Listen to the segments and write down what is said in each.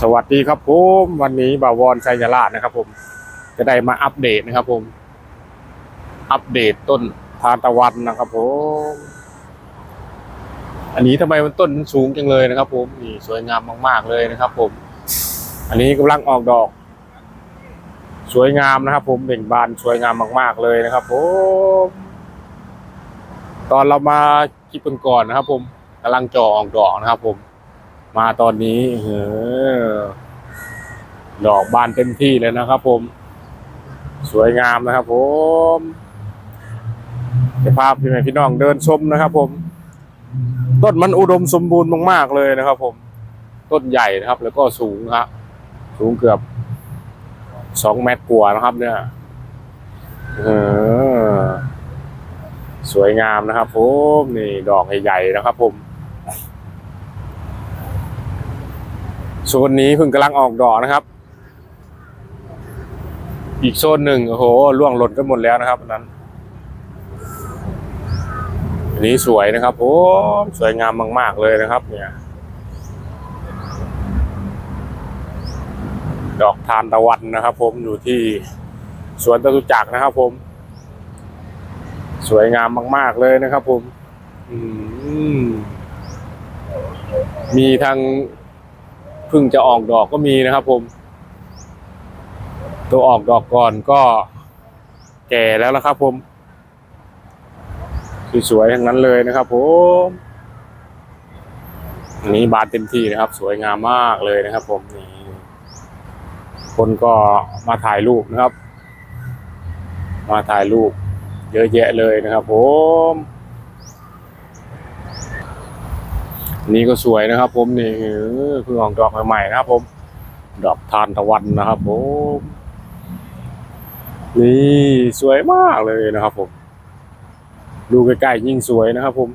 สวัสดีครับผมวันนี้บ่าวอนชัยราชนะครับ ผม จะได้มาอัปเดตนะครับ ผม อัปเดตต้นทานตะวันนะครับ ผม อันนี้ทำไมมันต้นมันสูงจังเลยนะครับ ผมนี่สวยงามมาก ๆเลยนะครับ ผม อันนี้กำลังออกดอก สวยงามนะครับ ผมเบ่งบานสวยงามมาก ๆเลยนะครับ ผม ตอนเรามาคลิปก่อนๆนะครับ ผมกำลังจ่อออกดอกนะครับ ผม มาตอนนี้เออดอกบานเต็มที่เลยนะครับผม สวยงามนะครับผมจะพาพี่แม่พี่น้องเดินชมนะครับผม ต้นมันอุดมสมบูรณ์มากๆเลยนะครับผม ต้นใหญ่นะครับ แล้วก็สูงครับสูงเกือบสองเมตรกว่านะครับ เนี่ยเออสวยงามนะครับผมนี่ดอกใหญ่ๆนะครับผม โซนนี้เพิ่งกำลังออกดอกนะครับ อีกโซนหนึ่งโอ้โหล่วงหล่นกันหมดแล้วนะครับอันนั้น อันนี้สวยนะครับโอ้สวยงามมาก ๆ เลยนะครับ เนี่ย ดอกทานตะวันนะครับ ผมอยู่ที่สวนตะตุจักรนะครับผม สวยงามมาก ๆ เลยนะครับ ผม อืมมีทาง พิ่งจะออกดอกก็มีนะครับผม ตัวออกดอกก่อนก็แก่แล้วนะครับผม สวยๆทั้งนั้นเลยนะครับผมอันนี้บานเต็มที่นะครับ สวยงามมากเลยนะครับ ผมนี่คนก็มาถ่ายรูปนะครับ มาถ่ายรูปเยอะแยะเลยนะครับผม นี่ก็สวยนะครับ ผมนี่เออเพิ่งออกดอกใหม่ๆนะครับ ผม ดอกทานตะวันนะครับผมนี่สวยมากเลยนะครับ ผม ดูใกล้ๆยิ่งสวยนะครับ ผม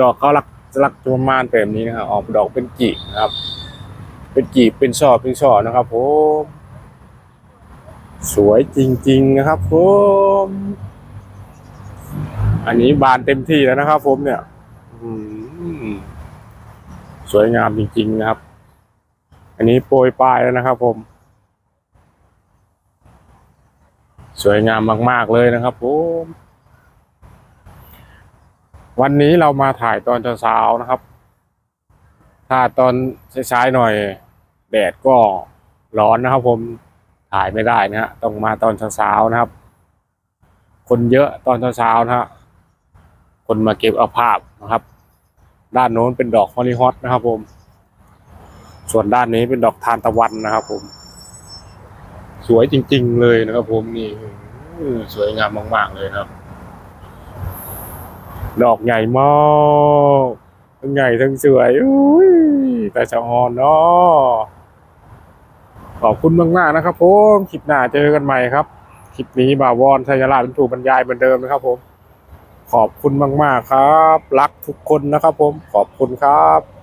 ดอกเขาลักลักจะประมาณแบบนี้นะครับออกดอกเป็นกีบนะครับ เป็นกีบเป็นช่อเป็นช่อนะครับ ผมสวยจริง ๆ นะครับผม อันนี้บานเต็มที่แล้วนะครับ ผมเนี่ย อืม สวยงามจริงๆนะครับ อันนี้โปรยปลายแล้วนะครับ ผม สวยงามมาก ๆเลยนะครับผมวันนี้เรามาถ่ายตอนเช้าๆนะครับ ถ้าตอนสายๆหน่อย แดดก็ร้อนนะครับ ผมถ่ายไม่ได้นะฮะต้องมาตอนเช้าๆนะครับ คนเยอะตอนเช้าๆนะฮะคนมาเก็บเอาภาพนะครับ ด้านโน้นเป็นดอกฮอลลีฮอตนะครับผม ส่วนด้านนี้เป็นดอกทานตะวันนะครับผม สวยจริง ๆ เลยนะครับ ผมนี่สวยงามมาก ๆ เลยครับ ดอกใหญ่มากทั้งใหญ่ทั้งสวยอุ้ยแต่ชะออนเนาะขอบคุณมากๆนะครับผม คลิปหน้าเจอกันใหม่ครับ คลิปนี้บาวอนชัยราชเป็นผู้บรรยายเหมือนเดิมนะครับผม ขอบคุณมาก ๆ ครับ รักทุกคนนะครับผมขอบคุณครับ